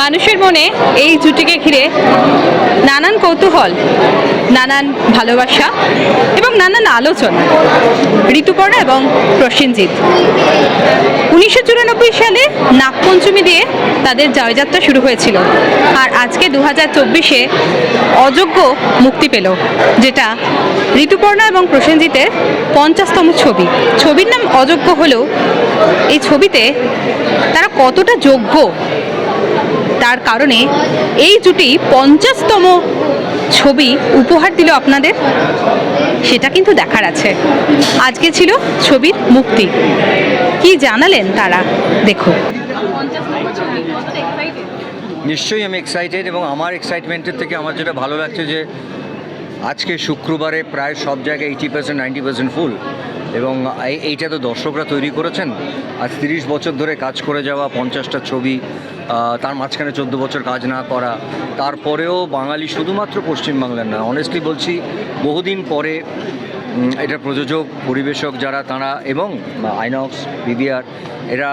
মানুষের মনে এই জুটিকে ঘিরে নানান কৌতূহল, নানান ভালোবাসা এবং নানান আলোচনা। ঋতুপর্ণা এবং প্রসেনজিৎ। উনিশশো চুরানব্বই সালে নাগপঞ্চমী দিয়ে তাদের জয়যাত্রা শুরু হয়েছিল আর আজকে দু হাজার চব্বিশে অযোগ্য মুক্তি পেল, যেটা ঋতুপর্ণা এবং প্রসেনজিতের পঞ্চাশতম ছবি। ছবির নাম অযোগ্য হলেও এই ছবিতে তারা কতটা যোগ্য তার কারণে এই জুটি পঞ্চাশতম ছবি উপহার দিল আপনাদের। সেটা কিন্তু দেখার আছে। আজকে ছিল ছবির মুক্তি। কি জানালেন তারা? দেখো নিশ্চয়ই আমি এক্সাইটেড এবং আমার এক্সাইটমেন্টের থেকে আমার যেটা ভালো লাগছে যে আজকে শুক্রবারে প্রায় সব জায়গায় eighty percent ninety percent full এবং এইটা তো দর্শকরা তৈরি করেছেন। আজ তিরিশ বছর ধরে কাজ করে যাওয়া পঞ্চাশটা ছবি তার মাঝখানে চোদ্দ বছর কাজ না করা। তারপরেও বাঙালি শুধুমাত্র পশ্চিমবাংলার না অনেস্টলি বলছি বহুদিন পরে এটা প্রযোজক, পরিবেশক যারা, তারা এবং আইনক্স পিভিআর এরা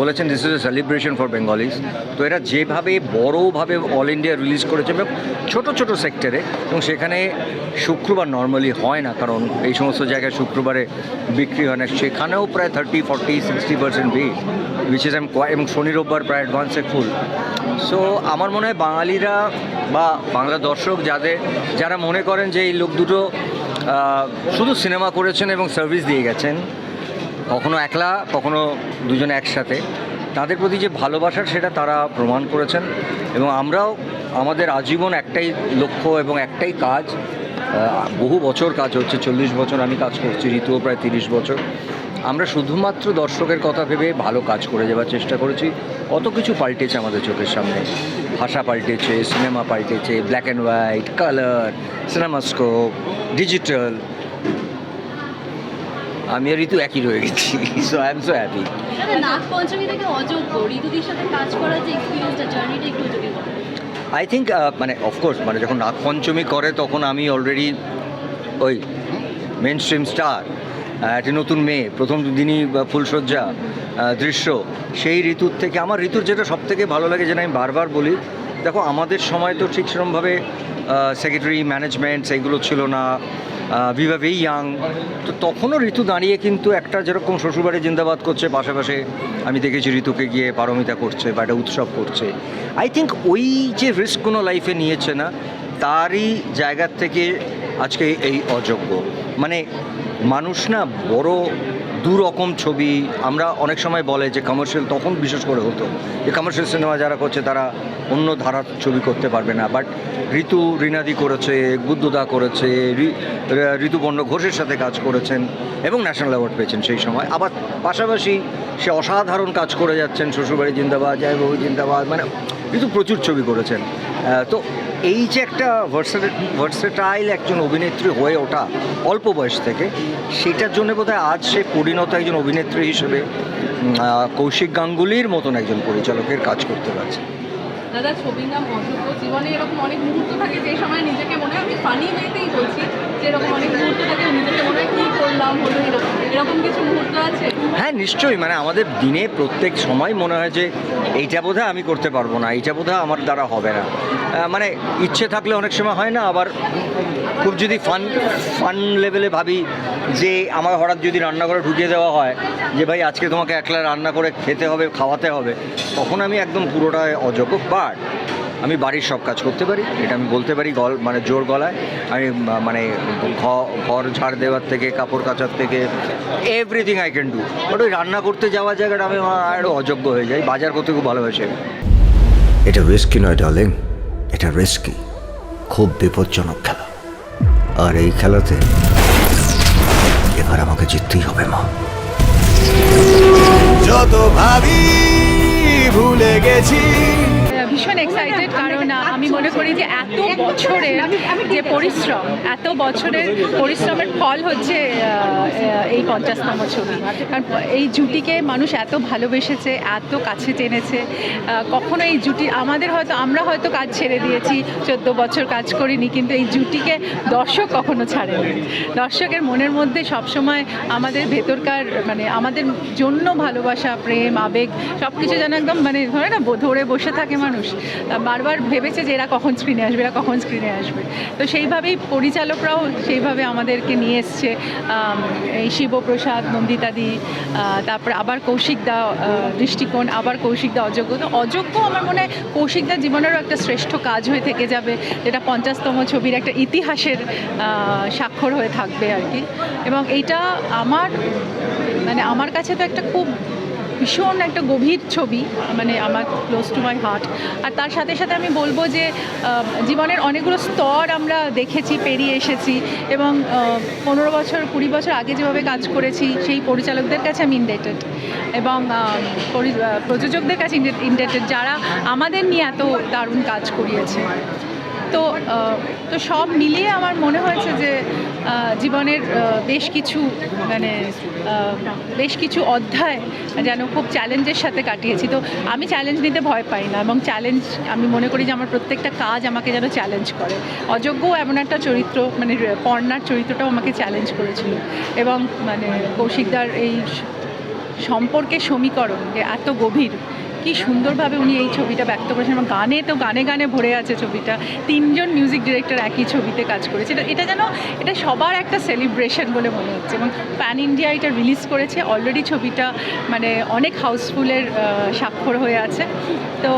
বলেছেন this is a celebration for Bengalis তো এরা যেভাবে বড়োভাবে অল ইন্ডিয়া রিলিজ করেছে এবং ছোটো, ছোট সেক্টরে এবং সেখানে শুক্রবার নর্মালি হয় না, কারণ এই সমস্ত জায়গায় শুক্রবারে বিক্রি হয় না। সেখানেও প্রায় থার্টি ফর্টি সিক্সটি পার্সেন্ট ভিড় উইচ ইজ এম এবং শনি, রোববার প্রায় অ্যাডভান্সে ফুল সো আমার মনে হয় বাঙালিরা বা বাংলা দর্শক যাদের, যারা মনে করেন যে এই লোক দুটো শুধু সিনেমা করেছেন এবং সার্ভিস দিয়ে গেছেন, কখনো একলা, কখনো দুজন একসাথে, তাদের প্রতি যে ভালোবাসার সেটা তারা প্রমাণ করেছেন এবং আমরাও আমাদের আজীবন একটাই লক্ষ্য এবং একটাই কাজ বহু বছর কাজ হচ্ছে, চল্লিশ বছর আমি কাজ করছি ঋতুও প্রায় তিরিশ বছর। আমরা শুধুমাত্র দর্শকের কথা ভেবে ভালো কাজ করে যাওয়ার চেষ্টা করেছি। কত কিছু পাল্টেছে আমাদের চোখের সামনে। ভাষা পাল্টেছে cinema পাল্টেছে black and white colour cinemascope digital আমি আর ঋতু একই রয়ে গেছি। So I am so happy Nag Panchami I think মানে অফকোর্স মানে যখন নাগপঞ্চমী করে তখন আমি অলরেডি ওই মেন স্ট্রিম স্টার একটি নতুন মেয়ে, প্রথম দিনই ফুলসজ্জা দৃশ্য, সেই ঋতুর থেকে, আমার ঋতুর যেটা সব থেকে ভালো লাগে যেটা আমি বারবার বলি, দেখো, আমাদের সময় তো ঠিক সেরকমভাবে সেক্রেটারি ম্যানেজমেন্ট সেইগুলো ছিল না ভিভা ভেই ইয়াং তো তখনও ঋতু দাঁড়িয়ে কিন্তু একটা যেরকম শ্বশুরবাড়ি জিন্দাবাদ করছে, পাশাপাশি আমি দেখেছি ঋতুকে গিয়ে পারমিতা করছে বা একটা উৎসব করছে। আই থিঙ্ক ওই যে রিস্ক কোনো লাইফে নিয়েছে না, তারই জায়গার থেকে আজকে এই অযোগ্য। মানে মানুষ না বড় দু রকম ছবি, আমরা অনেক সময় বলে যে কমার্শিয়াল তখন বিশেষ করে হতো। যে কমার্শিয়াল সিনেমা যারা করছে তারা অন্য ধারার ছবি করতে পারবে না। বাট ঋতু, রিনাদি করেছে বুদ্ধদা করেছে ঋতুপর্ণ ঘোষের সাথে কাজ করেছেন এবং ন্যাশনাল অ্যাওয়ার্ড পেয়েছেন সেই সময়। আবার পাশাপাশি সে অসাধারণ কাজ করে যাচ্ছেন শ্বশুরবাড়ি জিন্দাবাদ, জয়বাবু জিন্দাবাদ মানে ঋতু প্রচুর ছবি করেছেন। তো এই যে একটা ভার্সেটাইল একজন অভিনেত্রী হয়ে ওঠা অল্প বয়স থেকে, সেটার জন্য বোধহয় আজ সে পরিণত একজন অভিনেত্রী হিসেবে কৌশিক গাঙ্গুলির মতন একজন পরিচালকের কাজ করতে পারছে। দাদা, ছবির নাম অযোগ্য জীবনে এরকম অনেক মুহূর্ত থাকে যে সময় নিজেকে মনে হয়, আমি ফানি ওয়েতেই বলছি, যে এরকম অনেক মুহূর্ত থাকে, নিজেকে মনে হয় কী করলাম, হলো এরকম কিছু মুহূর্ত আছে? হ্যাঁ নিশ্চয়ই। মানে আমাদের দিনে প্রত্যেক সময় মনে হয় যে এইটা বোধহয় আমি করতে পারব না, এইটা বোধহয় আমার দ্বারা হবে না। মানে ইচ্ছে থাকলে অনেক সময় হয় না, আবার খুব যদি ফান ফান লেভেলে ভাবি যে আমার হঠাৎ যদি রান্নাঘরে ঢুকিয়ে দেওয়া হয় যে ভাই, আজকে তোমাকে একলা রান্না করে খেতে হবে, খাওয়াতে হবে, তখন আমি একদম পুরোটাই অযোগ্য। বাট আমি বাড়ির সব কাজ করতে পারি এটা আমি বলতে পারি গল মানে জোর গলায়। আমি মানে ঘ- ঘর ঝাড় দেওয়ার থেকে কাপড় কাচার থেকে everything I can do but ওই রান্না করতে যাওয়ার জায়গাটা আমি আরও অযোগ্য হয়ে যাই বাজার করতে খুব ভালোবাসি। এটা রিস্কি নয় ডার্লিং এটা রিস্কি খুব বিপজ্জনক খেলা। আর এই খেলাতে এবার আমাকে জিততেই হবে মা। যত ভাবি ভুলে গেছি করি যে এত বছরে যে পরিশ্রম, এত বছরের পরিশ্রমের ফল হচ্ছে এই পঞ্চাশতম ছবি। কারণ এই জুটিকে মানুষ এত ভালোবেসেছে, এত কাছে টেনেছে কখনো এই জুটি, আমাদের হয়তো, আমরা হয়তো কাজ ছেড়ে দিয়েছি, চোদ্দ বছর কাজ করিনি, কিন্তু এই জুটিকে দর্শক কখনো ছাড়েনি। দর্শকের মনের মধ্যে সবসময় আমাদের ভেতরকার মানে আমাদের জন্য ভালোবাসা, প্রেম, আবেগ সব কিছু যেন একদম মানে ধরে না, ধরে বসে থাকে মানুষ। বারবার ভেবেছে যে এরা কখন স্ক্রিনে আসবে এরা কখন স্ক্রিনে আসবে। তো সেইভাবেই পরিচালকরাও সেইভাবে আমাদেরকে নিয়ে এসছে এই শিবপ্রসাদ নন্দিতাদি তারপর আবার কৌশিকদা আহ, দৃষ্টিকোণ আবার কৌশিকদা অযোগ্য। তো অযোগ্য আমার মনে হয় কৌশিকদার জীবনেরও একটা শ্রেষ্ঠ কাজ হয়ে থেকে যাবে যেটা পঞ্চাশতম ছবির একটা ইতিহাসের স্বাক্ষর হয়ে থাকবে আর কি। এবং এইটা আমার মানে আমার কাছে তো একটা খুব ভীষণ একটা গভীর ছবি মানে আমার ক্লোজ টু মাই হার্ট আর তার সাথে সাথে আমি বলব যে জীবনের অনেকগুলো স্তর আমরা দেখেছি, পেরিয়ে এসেছি এবং পনেরো বছর, কুড়ি বছর আগে যেভাবে কাজ করেছি, সেই পরিচালকদের কাছে আমি ইন্ডেটেড এবং পরি- প্রযোজকদের কাছে ইন্ডেটেড যারা আমাদের নিয়ে এত দারুণ কাজ করিয়েছে। তো তো সব মিলিয়ে আমার মনে হয়েছে যে জীবনের বেশ কিছু মানে বেশ কিছু অধ্যায় যেন খুব চ্যালেঞ্জের সাথে কাটিয়েছি। তো আমি চ্যালেঞ্জ নিতে ভয় পাই না এবং চ্যালেঞ্জ, আমি মনে করি যে আমার প্রত্যেকটা কাজ আমাকে যেন চ্যালেঞ্জ করে। অযোগ্য এমন একটা চরিত্র মানে পর্ণার চরিত্রটাও আমাকে চ্যালেঞ্জ করেছিল। এবং মানে কৌশিকদার এই সম্পর্কে সমীকরণ যে এত গভীর কি সুন্দরভাবে উনি এই ছবিটা ব্যক্ত করেছেন এবং গানে তো গানে গানে ভরে আছে ছবিটা। তিনজন মিউজিক ডিরেক্টর একই ছবিতে কাজ করেছে। এটা এটা যেন, এটা সবার একটা সেলিব্রেশন বলে মনে হচ্ছে এবং প্যান ইন্ডিয়া এটা রিলিজ করেছে। অলরেডি ছবিটা মানে অনেক হাউসফুলের স্বাক্ষর হয়ে আছে। তো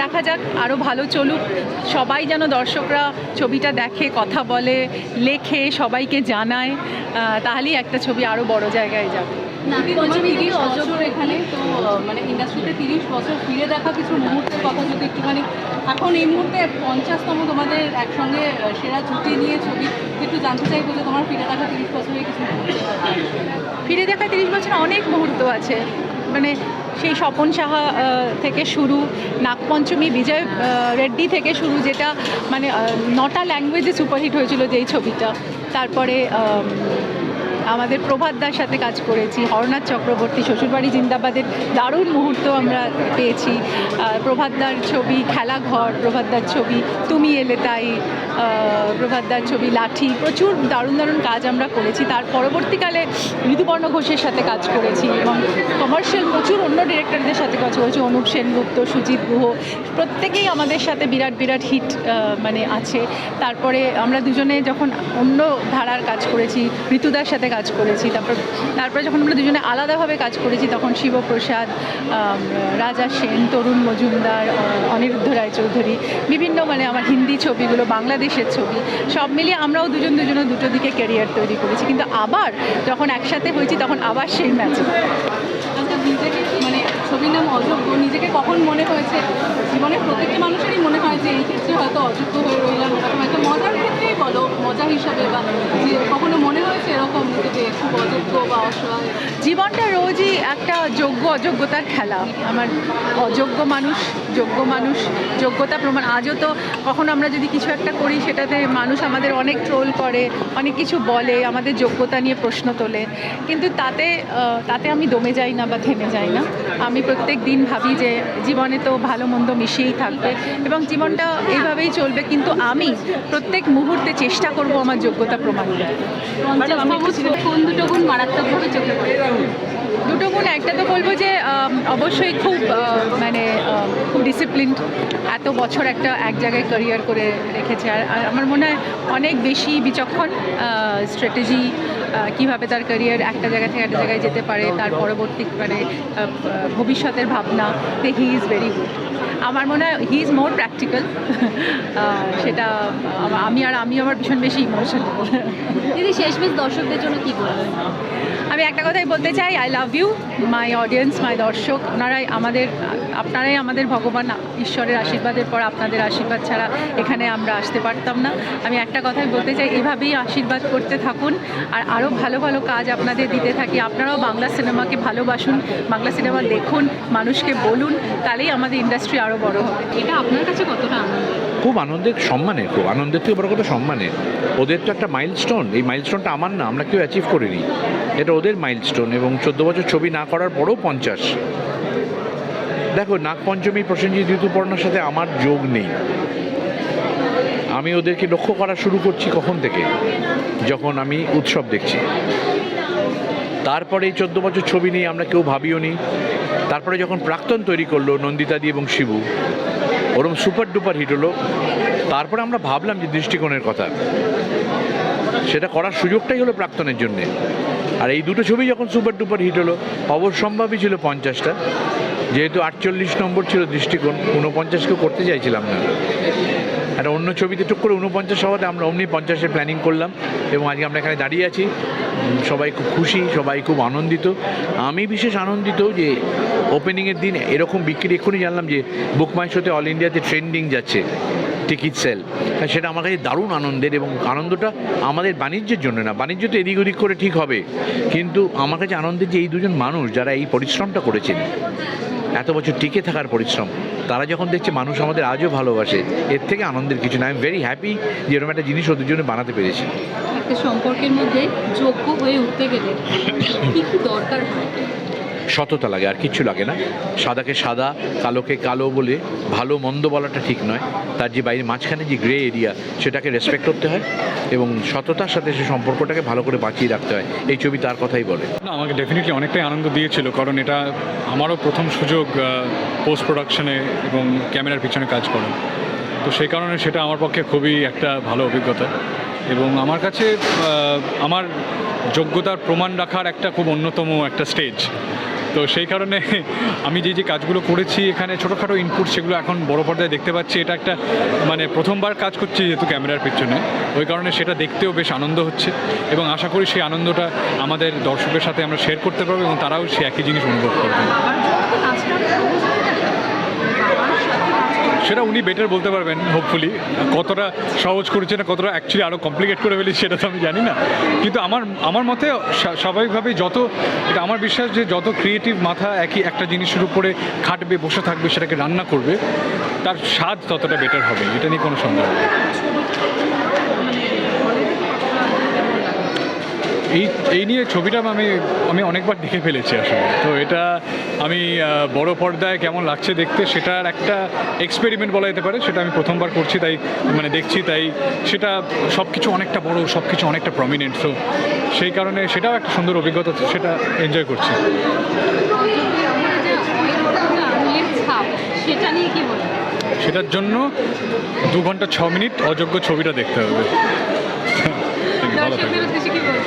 দেখা যাক আরও ভালো চলুক। সবাই যেন দর্শকরা ছবিটা দেখে, কথা বলে, লেখে, সবাইকে জানায় তাহলেই একটা ছবি আরও বড় জায়গায় যাবে। তিরিশ বছর এখানে তো মানে ইন্ডাস্ট্রিতে তিরিশ বছর ফিরে দেখা কিছু মুহূর্তের কথা যদি একটুখানি এখন এই মুহূর্তে পঞ্চাশতম তোমাদের একসঙ্গে সেরা ছুটি নিয়ে ছবি একটু জানতে চাইব যে তোমার ফিরে দেখা তিরিশ কিছু ফিরে দেখা তিরিশ বছর অনেক মুহূর্ত আছে। মানে সেই স্বপন সাহা থেকে শুরু নাগপঞ্চমী বিজয় রেড্ডি থেকে শুরু যেটা মানে নটা ল্যাঙ্গুয়েজে সুপারহিট হয়েছিল যেই ছবিটা। তারপরে আম, প্রভাত দার সাথে কাজ করেছি হরনাথ চক্রবর্তী শ্বশুরবাড়ি জিন্দাবাদের দারুণ মুহূর্ত আমরা পেয়েছি। প্রভাতদার ছবি খেলাঘর প্রভাতদার ছবি তুমি এলে তাই প্রভাতদার ছবি লাঠি প্রচুর দারুণ দারুণ কাজ আমরা করেছি। তার পরবর্তীকালে ঋতুপর্ণ ঘোষের সাথে কাজ করেছি এবং কমার্শিয়াল প্রচুর অন্য ডিরেক্টরদের সাথে কাজ করেছি অনুপ সেনগুপ্ত সুজিত গুহ প্রত্যেকেই আমাদের সাথে বিরাট বিরাট হিট মানে আছে। তারপরে আমরা দুজনে যখন অন্য ধারার কাজ করেছি ঋতুদার সাথে কাজ করেছি, তারপর, তারপরে যখন আমরা দুজনে আলাদাভাবে কাজ করেছি, তখন শিবপ্রসাদ রাজা সেন, তরুণ মজুমদার অনিরুদ্ধ রায়চৌধুরী, বিভিন্ন মানে আমার হিন্দি ছবিগুলো, বাংলাদেশের ছবি, সব মিলিয়ে আমরাও দুজন দুজনে দুটো দিকে ক্যারিয়ার তৈরি করেছি। কিন্তু আবার যখন একসাথে হয়েছি, তখন আবার সেই ম্যাচ আচ্ছা নিজেকে মানে ছবির নাম অযোগ্য? নিজেকে কখন মনে হয়েছে? জীবনের প্রত্যেকটা মানুষেরই মনে হয় যে এই ক্ষেত্রে হয়তো অযোগ্য হয়ে রইলাম একটা মজার ক্ষেত্রেই বলো, মজা হিসাবে বা কখনো মনে হয়েছে এরকম নিজেকে খুব অযোগ্য বা অসহায়? জীবনটা রোজই একটা যোগ্য অযোগ্যতার খেলা। আমার অযোগ্য মানুষ যোগ্য মানুষ যোগ্যতা প্রমাণ। আজও তো কখনো আমরা যদি কিছু একটা করি সেটাতে মানুষ আমাদের অনেক ট্রোল করে অনেক কিছু বলে আমাদের যোগ্যতা নিয়ে প্রশ্ন তোলে। কিন্তু তাতে তাতে আমি দমে যাই না বা থেমে যাই না। আমি প্রত্যেক দিন ভাবি যে জীবনে তো ভালো মন্দ মিশিয়েই থাকবে এবং জীবনটা এইভাবেই চলবে। কিন্তু আমি প্রত্যেক মুহূর্তে চেষ্টা করব আমার যোগ্যতা প্রমাণ করতে পঞ্চাশতম দুটো গুণ মারাত্মকভাবে চোখে পড়ে। দুটো গুণ, একটা তো বলব যে অবশ্যই খুব মানে খুব ডিসিপ্লিন এত বছর একটা, এক জায়গায় ক্যারিয়ার করে রেখেছে। আর আমার মনে হয় অনেক বেশি বিচক্ষণ স্ট্র্যাটেজি কীভাবে তার ক্যারিয়ার একটা জায়গা থেকে একটা জায়গায় যেতে পারে, তার পরবর্তী মানে ভবিষ্যতের ভাবনা তে হি ইজ ভেরি গুড আমার মনে হয় হি ইজ মোর প্র্যাকটিক্যাল সেটা আমি আর আমি আমার ভীষণ বেশি ইমোশনাল দিদি, শেষমেশ দর্শকদের জন্য কী বলবেন? আমি একটা কথাই বলতে চাই I love you my audience my দর্শক, ওনারাই আমাদের, আপনারাই আমাদের ভগবান, ঈশ্বরের আশীর্বাদের পর আপনাদের আশীর্বাদ ছাড়া এখানে আমরা আসতে পারতাম না। আমি একটা কথাই বলতে চাই, এভাবেই আশীর্বাদ করতে থাকুন, আর আরও ভালো ভালো কাজ আপনাদের দিতে থাকি। আপনারাও বাংলা সিনেমাকে ভালোবাসুন, বাংলা সিনেমা দেখুন, মানুষকে বলুন, তাহলেই আমাদের ইন্ডাস্ট্রি আরও বড় হবে। এটা আপনার কাছে কতটা আনন্দ খুব আনন্দের, সম্মানের, খুব আনন্দের থেকে বড় কথা সম্মানের। ওদের তো একটা মাইলস্টোন এই মাইলস্টোনটা আমার না, আমরা কেউ অ্যাচিভ করিনি। এটা ওদের মাইলস্টোন এবং চোদ্দ বছর ছবি না করার পরেও পঞ্চাশ। দেখো, নাগপঞ্চমী, প্রসেনজিৎ ঋতুপর্ণার সাথে আমার যোগ নেই। আমি ওদেরকে লক্ষ্য করা শুরু করছি কখন থেকে? যখন আমি উৎসব দেখছি। তারপরে এই চোদ্দ বছর ছবি নিয়ে আমরা কেউ ভাবিও নি। তারপরে যখন প্রাক্তন তৈরি করল নন্দিতাদি এবং শিবু ওরম সুপার ডুপার হিট হলো। তারপরে আমরা ভাবলাম যে দৃষ্টিকোণের কথা। সেটা করার সুযোগটাই হলো প্রাক্তনের জন্যে। আর এই দুটো ছবি যখন সুপার ডুপার হিট হলো অবশ্যম্ভাবী ছিল পঞ্চাশটা। যেহেতু আটচল্লিশ নম্বর ছিল দৃষ্টিকোণ, ঊনপঞ্চাশকেও করতে চাইছিলাম না। একটা অন্য ছবিতে টুক করে ঊনপঞ্চাশ হওয়াতে আমরা অমনি পঞ্চাশের প্ল্যানিং করলাম এবং আজকে আমরা এখানে দাঁড়িয়ে আছি। সবাই খুব খুশি, সবাই খুব আনন্দিত। আমি বিশেষ আনন্দিত যে ওপেনিংয়ের দিন এরকম বিক্রি, এক্ষুনি জানলাম যে বুক মাই শোতে অল ইন্ডিয়াতে ট্রেন্ডিং যাচ্ছে। Ticket sale. সেটা আমার কাছে দারুণ আনন্দের এবং আনন্দটা আমাদের বাণিজ্যের জন্য না। বাণিজ্য তো এদিক ওদিক করে ঠিক হবে। কিন্তু আমার কাছে আনন্দের যে এই দুজন মানুষ যারা এই পরিশ্রমটা করেছেন, এত বছর টিকে থাকার পরিশ্রম, তারা যখন দেখছে মানুষ আমাদের আজও ভালোবাসে, এর থেকে আনন্দের কিছু না। আই এম ভেরি হ্যাপি যে এরকম একটা জিনিস ওদের জন্য বানাতে পেরেছি। সম্পর্কের মধ্যে যোগ্য হয়ে উঠতে গেলে কি দরকার হয়? সততা লাগে, আর কিচ্ছু লাগে না। সাদাকে সাদা, কালোকে কালো বলে ভালো মন্দ বলাটা ঠিক নয়। তার যে বাইরে মাঝখানে যে গ্রে এরিয়া সেটাকে রেসপেক্ট করতে হয় এবং সততার সাথে সে সম্পর্কটাকে ভালো করে বাঁচিয়ে রাখতে হয়। এই ছবি তার কথাই বলে। না, আমাকে ডেফিনেটলি অনেকটাই আনন্দ দিয়েছিল, কারণ এটা আমারও প্রথম সুযোগ পোস্ট প্রোডাকশনে এবং ক্যামেরার পিছনে কাজ করা। তো সেই কারণে সেটা আমার পক্ষে খুবই একটা ভালো অভিজ্ঞতা। এবং আমার কাছে আমার যোগ্যতার প্রমাণ রাখার একটা খুব অন্যতম একটা স্টেজ তো সেই কারণে আমি যে যে কাজগুলো করেছি, এখানে ছোটোখাটো ইনপুট সেগুলো এখন বড় পর্দায় দেখতে পাচ্ছি। এটা একটা মানে প্রথমবার কাজ করছি যেহেতু ক্যামেরার পিছনে। ওই কারণে সেটা দেখতেও বেশ আনন্দ হচ্ছে এবং আশা করি সেই আনন্দটা আমাদের দর্শকের সাথে আমরা শেয়ার করতে পারব এবং তারাও সে একই জিনিস অনুভব করবে। সেটা উনি বেটার বলতে পারবেন হোপফুলি কতটা সহজ করেছে না কতটা অ্যাকচুয়ালি আরও কমপ্লিকেট করে ফেলি সেটা তো আমি জানি না। কিন্তু আমার আমার মতে স্বাভাবিকভাবেই যত, এটা আমার বিশ্বাস যে যত ক্রিয়েটিভ মাথা একই একটা জিনিসের উপরে খাটবে, বসে থাকবে, সেটাকে রান্না করবে, তার স্বাদ ততটা বেটার হবে, এটা নিয়ে কোনো সন্দেহ নেই। এই এই নিয়ে ছবিটা আমি আমি অনেকবার দেখে ফেলেছি আসলে। তো এটা আমি বড় পর্দায় কেমন লাগছে দেখতে সেটার একটা এক্সপেরিমেন্ট বলা যেতে পারে। সেটা আমি প্রথমবার করছি তাই মানে দেখছি তাই সেটা সব কিছু অনেকটা বড় সব কিছু অনেকটা প্রমিনেন্ট সো সেই কারণে সেটাও একটা সুন্দর অভিজ্ঞতা সেটা এনজয় করছি। সেটা নিয়ে কি সেটার জন্য দু ঘণ্টা ছ মিনিট অযোগ্য ছবিটা দেখতে হবে। ভালো থাকবেন দর্শকদের উদ্দেশ্যে কি বলবেন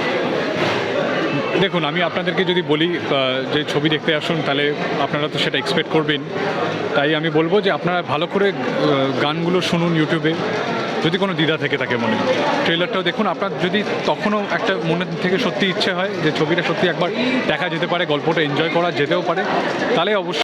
দেখুন, আমি আপনাদেরকে যদি বলি যে ছবি দেখতে আসুন, তাহলে আপনারা তো সেটা এক্সপেক্ট করবেন। তাই আমি বলব যে আপনারা ভালো করে গানগুলো শুনুন ইউটিউবে যদি কোনো দ্বিধা থেকে থাকে মনে ট্রেলারটাও দেখুন, আপনার যদি তখনও একটা মনে থেকে সত্যি ইচ্ছে হয় যে ছবিটা সত্যি একবার দেখা যেতে পারে, গল্পটা এনজয় করা যেতেও পারে, তাহলে অবশ্যই